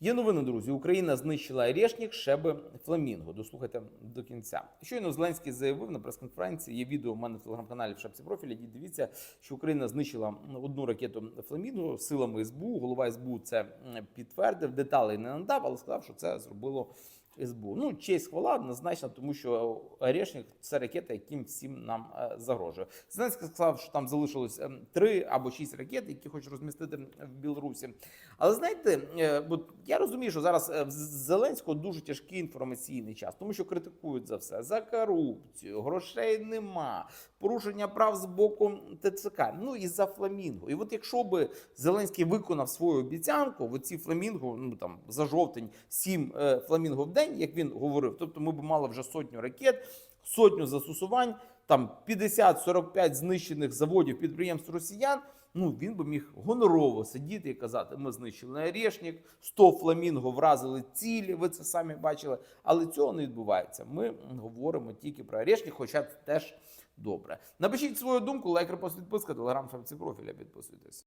Є новини, друзі. Україна знищила Орешник, Шеби, Фламінго. Дослухайте до кінця. Щойно Зеленський заявив на прес-конференції. Є відео в мене в телеграм-каналі в шапці профіля. Дивіться, що Україна знищила одну ракету Фламінго силами СБУ. Голова СБУ це підтвердив. Деталей не надав, але сказав, що це зробило. СБУ. Ну, честь хвала однозначно, тому що Орешник це ракета, яким всім нам е, загрожує. Зеленський сказав, що там залишилось ем, три або шість ракет, які хочуть розмістити в Білорусі. Але знаєте, е, я розумію, що зараз е, в Зеленського дуже тяжкий інформаційний час, тому що критикують за все за корупцію, грошей нема, порушення прав з боку ТЦК. Ну і за фламінго. І от якщо би Зеленський виконав свою обіцянку, в ці фламінго, ну там за жовтень сім фламінго в день, як він говорив, тобто ми б мали вже сотню ракет, сотню застосувань, там 50-45 знищених заводів підприємств росіян. Ну він би міг гонорово сидіти і казати: ми знищили Орешник, 100 фламінго вразили цілі. Ви це самі бачили. Але цього не відбувається. Ми говоримо тільки про Орешник, хоча це теж добре. Напишіть свою думку, лайк, репост, підписка, телеграм, шапці профіля. Підписуйтесь.